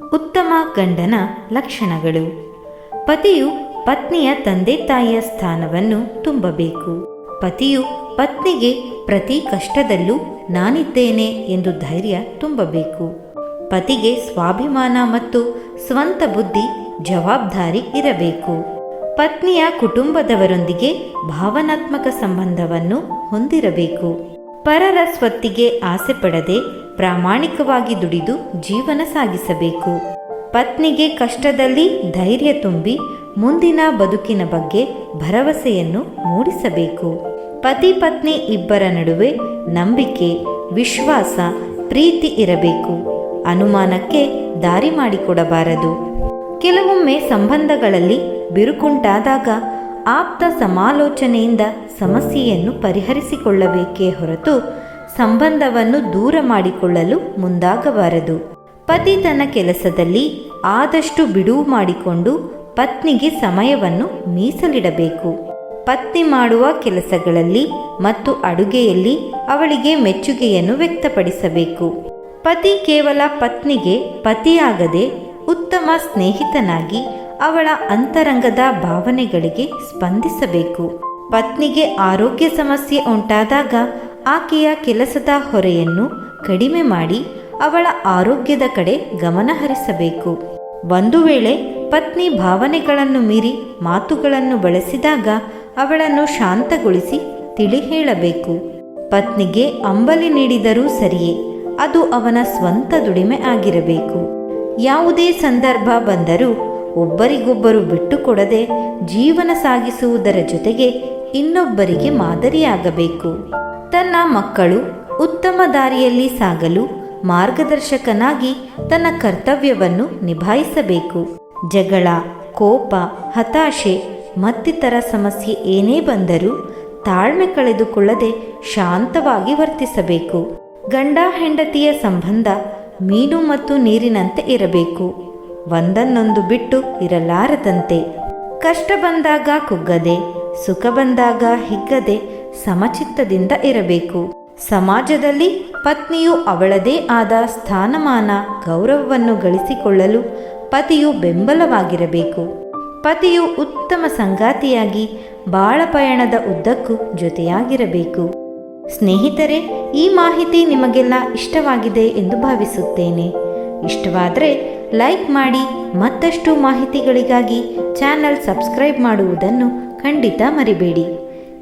ಉತ್ತಮ ಗಂಡನ ಲಕ್ಷಣಗಳು. ಪತಿಯು ಪತ್ನಿಯ ತಂದೆ ತಾಯಿಯ ಸ್ಥಾನವನ್ನು ತುಂಬಬೇಕು. ಪತಿಯು ಪತ್ನಿಗೆ ಪ್ರತಿ ಕಷ್ಟದಲ್ಲೂ ನಾನಿದ್ದೇನೆ ಎಂದು ಧೈರ್ಯ ತುಂಬಬೇಕು. ಪತಿಗೆ ಸ್ವಾಭಿಮಾನ ಮತ್ತು ಸ್ವಂತ ಬುದ್ಧಿ ಜವಾಬ್ದಾರಿ ಇರಬೇಕು. ಪತ್ನಿಯ ಕುಟುಂಬದವರೊಂದಿಗೆ ಭಾವನಾತ್ಮಕ ಸಂಬಂಧವನ್ನು ಹೊಂದಿರಬೇಕು. ಪರರ ಸ್ವತ್ತಿಗೆ ಆಸೆ ಪಡದೆ ಪ್ರಾಮಾಣಿಕವಾಗಿ ದುಡಿದು ಜೀವನ ಸಾಗಿಸಬೇಕು. ಪತ್ನಿಗೆ ಕಷ್ಟದಲ್ಲಿ ಧೈರ್ಯ ತುಂಬಿ ಮುಂದಿನ ಬದುಕಿನ ಬಗ್ಗೆ ಭರವಸೆಯನ್ನು ಮೂಡಿಸಬೇಕು. ಪತಿ ಪತ್ನಿ ಇಬ್ಬರ ನಡುವೆ ನಂಬಿಕೆ, ವಿಶ್ವಾಸ, ಪ್ರೀತಿ ಇರಬೇಕು. ಅನುಮಾನಕ್ಕೆ ದಾರಿ ಮಾಡಿಕೊಡಬಾರದು. ಕೆಲವೊಮ್ಮೆ ಸಂಬಂಧಗಳಲ್ಲಿ ಬಿರುಕುಂಟಾದಾಗ ಆಪ್ತ ಸಮಾಲೋಚನೆಯಿಂದ ಸಮಸ್ಯೆಯನ್ನು ಪರಿಹರಿಸಿಕೊಳ್ಳಬೇಕೇ ಹೊರತು ಸಂಬಂಧವನ್ನು ದೂರ ಮಾಡಿಕೊಳ್ಳಲು ಮುಂದಾಗಬಾರದು. ಪತಿ ತನ್ನ ಕೆಲಸದಲ್ಲಿ ಆದಷ್ಟು ಬಿಡುವು ಮಾಡಿಕೊಂಡು ಪತ್ನಿಗೆ ಸಮಯವನ್ನು ಮೀಸಲಿಡಬೇಕು. ಪತ್ನಿ ಮಾಡುವ ಕೆಲಸಗಳಲ್ಲಿ ಮತ್ತು ಅಡುಗೆಯಲ್ಲಿ ಅವಳಿಗೆ ಮೆಚ್ಚುಗೆಯನ್ನು ವ್ಯಕ್ತಪಡಿಸಬೇಕು. ಪತಿ ಕೇವಲ ಪತ್ನಿಗೆ ಪತಿಯಾಗದೆ ಉತ್ತಮ ಸ್ನೇಹಿತನಾಗಿ ಅವಳ ಅಂತರಂಗದ ಭಾವನೆಗಳಿಗೆ ಸ್ಪಂದಿಸಬೇಕು. ಪತ್ನಿಗೆ ಆರೋಗ್ಯ ಸಮಸ್ಯೆ ಉಂಟಾದಾಗ ಆಕೆಯ ಕೆಲಸದ ಹೊರೆಯನ್ನು ಕಡಿಮೆ ಮಾಡಿ ಅವಳ ಆರೋಗ್ಯದ ಕಡೆ ಗಮನ ಹರಿಸಬೇಕು. ಒಂದು ವೇಳೆ ಪತ್ನಿ ಭಾವನೆಗಳನ್ನು ಮೀರಿ ಮಾತುಗಳನ್ನು ಬಳಸಿದಾಗ ಅವಳನ್ನು ಶಾಂತಗೊಳಿಸಿ ತಿಳಿ ಹೇಳಬೇಕು. ಪತ್ನಿಗೆ ಅಂಬಲಿ ನೀಡಿದರೂ ಸರಿಯೇ, ಅದು ಅವನ ಸ್ವಂತ ದುಡಿಮೆ ಆಗಿರಬೇಕು. ಯಾವುದೇ ಸಂದರ್ಭ ಬಂದರೂ ಒಬ್ಬರಿಗೊಬ್ಬರು ಬಿಟ್ಟುಕೊಡದೆ ಜೀವನ ಸಾಗಿಸುವುದರ ಜೊತೆಗೆ ಇನ್ನೊಬ್ಬರಿಗೆ ಮಾದರಿಯಾಗಬೇಕು. ತನ್ನ ಮಕ್ಕಳು ಉತ್ತಮ ದಾರಿಯಲ್ಲಿ ಸಾಗಲು ಮಾರ್ಗದರ್ಶಕನಾಗಿ ತನ್ನ ಕರ್ತವ್ಯವನ್ನು ನಿಭಾಯಿಸಬೇಕು. ಜಗಳ, ಕೋಪ, ಹತಾಶೆ, ಮತ್ತಿತರ ಸಮಸ್ಯೆ ಏನೇ ಬಂದರೂ ತಾಳ್ಮೆ ಕಳೆದುಕೊಳ್ಳದೆ ಶಾಂತವಾಗಿ ವರ್ತಿಸಬೇಕು. ಗಂಡ ಹೆಂಡತಿಯ ಸಂಬಂಧ ಮೀನು ಮತ್ತು ನೀರಿನಂತೆ ಇರಬೇಕು. ಒಂದನ್ನೊಂದು ಬಿಟ್ಟು ಇರಲಾರದಂತೆ. ಕಷ್ಟ ಬಂದಾಗ ಕುಗ್ಗದೆ, ಸುಖ ಬಂದಾಗ ಹಿಗ್ಗದೆ ಸಮಚಿತ್ತದಿಂದ ಇರಬೇಕು. ಸಮಾಜದಲ್ಲಿ ಪತ್ನಿಯು ಅವಳದೇ ಆದ ಸ್ಥಾನಮಾನ, ಗೌರವವನ್ನು ಗಳಿಸಿಕೊಳ್ಳಲು ಪತಿಯು ಬೆಂಬಲವಾಗಿರಬೇಕು. ಪತಿಯು ಉತ್ತಮ ಸಂಗಾತಿಯಾಗಿ ಬಾಳಪಯಣದ ಉದ್ದಕ್ಕೂ ಜೊತೆಯಾಗಿರಬೇಕು. ಸ್ನೇಹಿತರೆ, ಈ ಮಾಹಿತಿ ನಿಮಗೆಲ್ಲ ಇಷ್ಟವಾಗಿದೆ ಎಂದು ಭಾವಿಸುತ್ತೇನೆ. ಇಷ್ಟವಾದರೆ ಲೈಕ್ ಮಾಡಿ ಮತ್ತಷ್ಟು ಮಾಹಿತಿಗಳಿಗಾಗಿ ಚಾನಲ್ ಸಬ್ಸ್ಕ್ರೈಬ್ ಮಾಡುವುದನ್ನು ಖಂಡಿತ ಮರಿಬೇಡಿ.